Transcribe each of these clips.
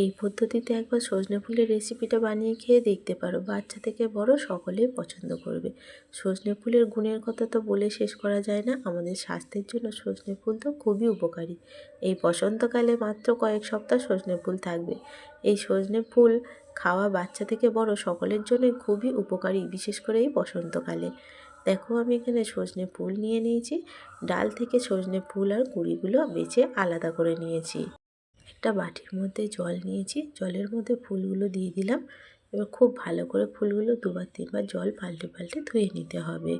এই পদ্ধতিতে একবার সজনে ফুলের রেসিপিটা বানিয়ে খেয়ে দেখতে পারো। বাচ্চা থেকে বড় সকলেই পছন্দ করবে। সজনে ফুলের গুণের কথা তো বলে শেষ করা যায় না। আমাদের স্বাস্থ্যের জন্য সজনে ফুল তো খুবই উপকারী। এই বসন্তকালে মাত্র কয়েক সপ্তাহ সজনে ফুল থাকবে। এই সজনে ফুল খাওয়া বাচ্চা থেকে বড় সকলের জন্যই খুবই উপকারী, বিশেষ করে এই বসন্তকালে। দেখো, আমি এখানে সজনে ফুল নিয়ে নিয়েছি। ডাল থেকে সজনে ফুল আর কুড়িগুলো বেছে আলাদা করে নিয়েছি। একটা বাটির মধ্যে জল নিয়েছি। জলের মধ্যে ফুলগুলো দিয়ে দিলাম। এবার খুব ভালো করে ফুলগুলো দুবার, তিনবার জল পাল্টে পাল্টে ধুয়ে নিতে হবে।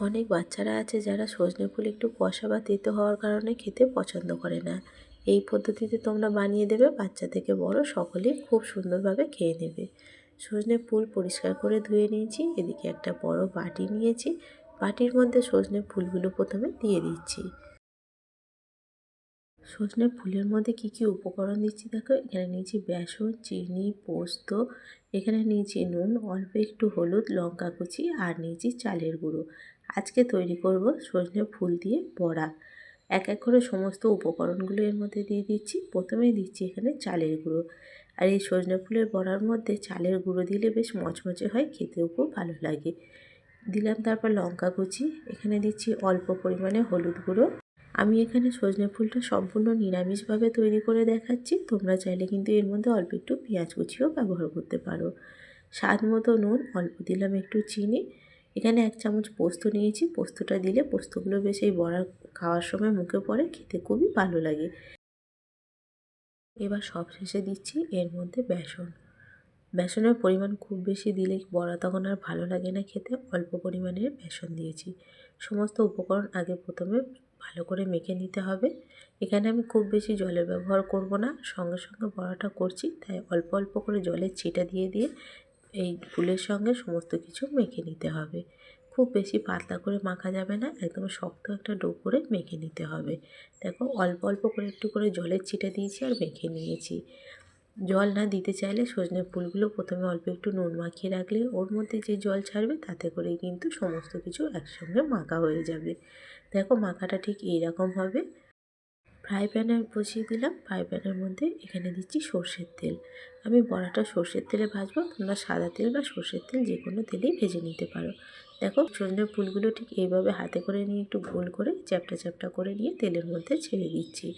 অনেক বাচ্চারা আছে যারা সজনে ফুল একটু কষা বা তেতো হওয়ার কারণে খেতে পছন্দ করে না। এই পদ্ধতিতে তোমরা বানিয়ে দেবে, বাচ্চা থেকে বড় সকলেই খুব সুন্দরভাবে খেয়ে নেবে। সজনে ফুল পরিষ্কার করে ধুয়ে নিয়েছি, এদিকে একটা বড় বাটি নিয়েছি। বাটির মধ্যে সজনে ফুলগুলো প্রথমে দিয়ে দিচ্ছি। সজনে ফুলের মধ্যে কি কি উপকরণ দিচ্ছি দেখো? এখানে নিয়েছি বেসন, চিনি, পোস্ত, এখানে নিয়েছি নুন, অল্প একটু হলুদ, লঙ্কা কুচি আর নিয়েছি চালের গুঁড়ো। আজকে তৈরি করব সজনে ফুল দিয়ে বড়া। এক এক করে সমস্ত উপকরণগুলো এর মধ্যে দিয়ে দিচ্ছি। প্রথমেই দিচ্ছি এখানে চালের গুঁড়ো। আর এই সজনে ফুলের বড়ার মধ্যে চালের গুঁড়ো দিলে বেশ মচমচে হয়, খেতেও খুব ভালো লাগে। দিলাম তারপর লঙ্কা কুচি। এখানে দিচ্ছি অল্প পরিমাণে হলুদ গুঁড়ো। আমি এখানে সজনে ফুলটা সম্পূর্ণ নিরামিষভাবে তৈরি করে দেখাচ্ছি। তোমরা চাইলে কিন্তু এর মধ্যে অল্প একটু পেঁয়াজ কুচিও ব্যবহার করতে পারো। স্বাদ মতো নুন, অল্প দিলাম একটু চিনি। এখানে এক চামচ পোস্ত নিয়েছি। পোস্তটা দিলে পোস্তগুলো বেশ এই বড়া খাওয়ার সময় মুখে পড়ে, খেতে খুবই ভালো লাগে। এবার সব শেষে দিচ্ছি এর মধ্যে বেসন। বেসনের পরিমাণ খুব বেশি দিলে বড়া তখন আর ভালো লাগে না খেতে। অল্প পরিমাণের বেসন দিয়েছি। সমস্ত উপকরণ আগে প্রথমে ভালো করে মেখে নিতে হবে। এখানে আমি খুব বেশি জলের ব্যবহার করব না। সঙ্গে সঙ্গে বড়াটা করছি, তাই অল্প অল্প করে জলের ছিটা দিয়ে দিয়ে এই ফুলের সঙ্গে সমস্ত কিছু মেখে নিতে হবে। খুব বেশি পাতলা করে মাখা যাবে না, একদম শক্ত একটা ডো করে মেখে নিতে হবে। দেখো, অল্প অল্প করে একটু করে জলের ছিটা দিয়েছি আর মেখে নিয়েছি। জল না দিতে চাইলে সজনে ফুলগুলো প্রথমে অল্প একটু নুন মাখিয়ে রাখলে ওর মধ্যে যে জল ছাড়বে তাতে করেই কিন্তু সমস্ত কিছু একসঙ্গে মাখা হয়ে যাবে। দেখো মাখাটা ঠিক এইরকম হবে। ফ্রাই প্যানে বসিয়ে দিলাম। ফ্রাই প্যানের মধ্যে এখানে দিচ্ছি সর্ষের তেল। আমি বড়াটা সর্ষের তেলে ভাজবো তোমরা সাদা তেল বা সর্ষের তেল যে কোনো তেলেই ভেজে নিতে পারো। দেখো সজনে ফুলগুলো ঠিক এইভাবে হাতে করে নিয়ে একটু গোল করে চ্যাপটা চ্যাপটা করে নিয়ে তেলের মধ্যে ছেড়ে দিচ্ছি।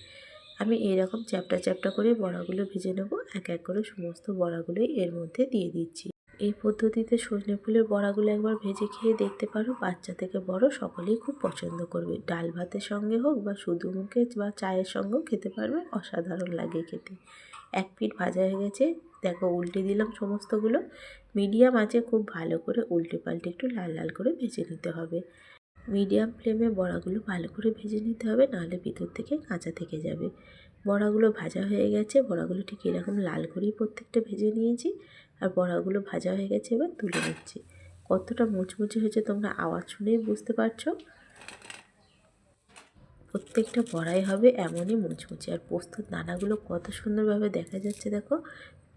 আমি এইরকম চ্যাপটা চ্যাপটা করে বড়াগুলো ভেজে নেব। এক এক করে সমস্ত বড়াগুলোই এর মধ্যে দিয়ে দিচ্ছি। এই পদ্ধতিতে সজনে ফুলের বড়াগুলো একবার ভেজে খেয়ে দেখতে পারো। বাচ্চা থেকে বড় সকলেই খুব পছন্দ করবে। ডাল ভাতের সঙ্গে হোক বা শুধু মুখে বা চায়ের সঙ্গেও খেতে পারবে। অসাধারণ লাগে খেতে। এক পিঠ ভাজা হয়ে গেছে। দেখো উল্টে দিলাম সমস্তগুলো। মিডিয়াম আছে খুব ভালো করে উল্টে পাল্টে একটু লাল লাল করে ভেজে নিতে হবে। মিডিয়াম ফ্লেমে বড়াগুলো ভালো করে ভেজে নিতে হবে, নাহলে ভিতর থেকে কাঁচা থেকে যাবে। বড়াগুলো ভাজা হয়ে গেছে, বড়াগুলো ঠিক এরকম লাল করেই প্রত্যেকটা ভেজে নিয়েছি, আর বড়াগুলো ভাজা হয়ে গেছে এবার তুলে নিচ্ছি। কতটা মুচমুচে হয়েছে তোমরা আওয়াজ শুনেই বুঝতে পারছ? প্রত্যেকটা বড়াই হবে এমনই মুচমুচে, আর পোস্তর দানাগুলো কত সুন্দরভাবে দেখা যাচ্ছে দেখো,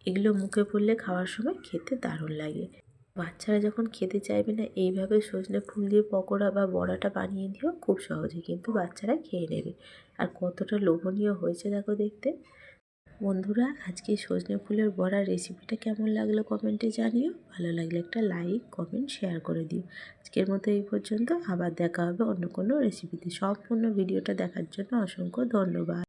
এগুলো মুখে পড়লে খাওয়ার সময় খেতে দারুণ লাগে। বাচ্চারা যখন খেতে চাইবে না, এইভাবে সজনে ফুল দিয়ে পকোড়া বা বড়াটা বানিয়ে দিও খুব সহজে, কিন্তু বাচ্চারা খেয়ে নেবে। আর কতটা লোভনীয় হয়েছে দেখো দেখতে। বন্ধুরা, আজকে সজনে ফুলের বড়ার রেসিপিটা কেমন লাগল কমেন্টে জানিও। ভালো লাগলে একটা লাইক কমেন্ট শেয়ার করে দিও। আজকের মতো এই পর্যন্ত, আবার দেখা হবে অন্য কোনো রেসিপিতে সম্পূর্ণ ভিডিওটা দেখার জন্য অসংখ্য ধন্যবাদ।